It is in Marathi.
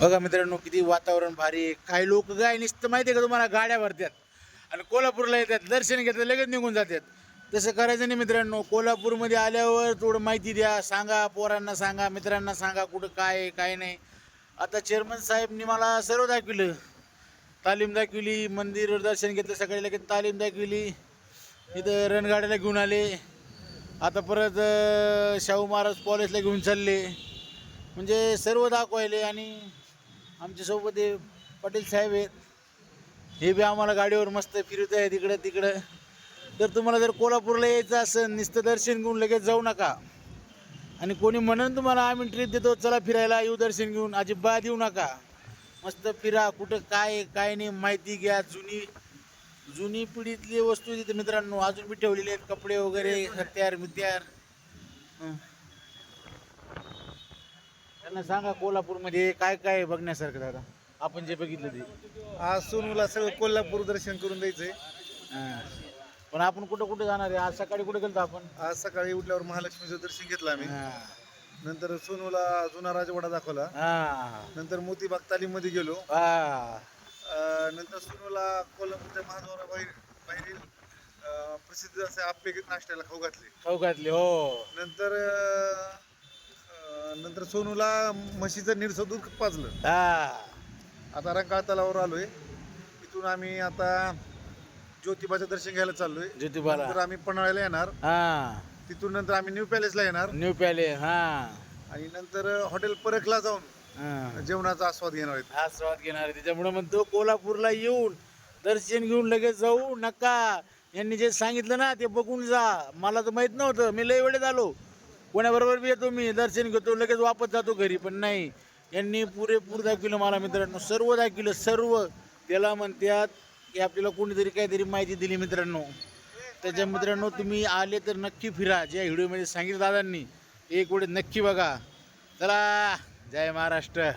बघा मित्रांनो किती वातावरण भारी आहे. काही लोक काय नुसतं माहिती आहे का तुम्हाला? गाड्या भरतात आणि कोल्हापूरला येतात दर्शन घेतात लगेच निघून जातात. तसं करायचं नाही मित्रांनो. कोल्हापूरमध्ये आल्यावर थोडं माहिती द्या. सांगा पोरांना सांगा मित्रांना सांगा कुठं काय आहे काय नाही. आता चेअरमन साहेबनी मला सर्व दाखविलं. तालीम दाखविली मंदिर दर्शन घेतलं सकाळी लगेच तालीम दाखविली. इथं रणगाड्याला घेऊन आले. आता परत शाहू महाराज कॉलेजला घेऊन चालले. म्हणजे सर्व दाखवायले आणि आमच्यासोबत हे पाटील साहेब आहेत. हे बी आम्हाला गाडीवर मस्त फिरत आहे तिकडं तिकडं. तर तुम्हाला जर कोल्हापूरला यायचं असेल नुसतं दर्शन घेऊन लगेच जाऊ नका. आणि कोणी म्हणून तुम्हाला आम्ही ट्रीप देतो चला फिरायला येऊ दर्शन घेऊन. अजिबात येऊ नका. मस्त फिरा कुठं काय काय नाही माहिती घ्या. जुनी जुनी पिढीतली वस्तू तिथे मित्रांनो अजून बी ठेवलेले आहेत. कपडे वगैरे हत्यार मित्यार हं. त्यांना सांगा कोल्हापूरमध्ये काय काय आहे बघण्यासारखं दादा? आपण जे बघितलं ते. आज सोनूला सगळं कोल्हापूर दर्शन करून द्यायचंय. हां. पण आपण कुठं कुठं जाणार आहे? आज सकाळी कुठे गेलो आपण? आज सकाळी उठल्यावर महालक्ष्मीचं दर्शन घेतलं आम्ही. हां. नंतर सोनूला जुना राजवाडा दाखवला. हां. नंतर मोतीबाग तालीममध्ये गेलो. हां. अं, नंतर सोनूला कोल्हापूरच्या महाद्वारा बाहेर बाहेरील अं, प्रसिद्ध असे आप्पे नाश्त्याला खाऊ घातले. खाऊ घातले हो. नंतर अं, नंतर सोनूला म्हशीचं निरसं दूध पाजलं. हां. आता रंकाळ तलावावर आलोय. तिथून आम्ही आता ज्योतिबाचं दर्शन घ्यायला चाललोय. ज्योतिबाला. नंतर आम्ही पन्हाळ्याला येणार. हां. तिथून नंतर आम्ही न्यू पॅलेसला येणार. न्यू पॅले हां. आणि नंतर हॉटेल परखला जाऊन हां. जेवणाचा आस्वाद घेणार आहेत. हा स्वाद घेणार आहे. त्याच्यामुळे म्हणतो कोल्हापूरला येऊन दर्शन घेऊन लगेच जाऊ नका. यांनी जे सांगितलं ना ते बघून जा. मला तर माहीत नव्हतं. मी लय वेळेत आलो. कोणाबरोबर बी येतो मी दर्शन घेतो लगेच वापस जातो घरी पण नाही. यांनी पुरेपूर दाखविलं मला मित्रांनो सर्व दाखविलं सर्व. त्याला म्हणतात की आपल्याला कोणीतरी काहीतरी माहिती दिली मित्रांनो. त्याच्या मित्रांनो तुम्ही आले तर नक्की फिरा. ज्या व्हिडिओमध्ये सांगितलं दादांनी एक वेळेस नक्की बघा. चला जय महाराष्ट्र.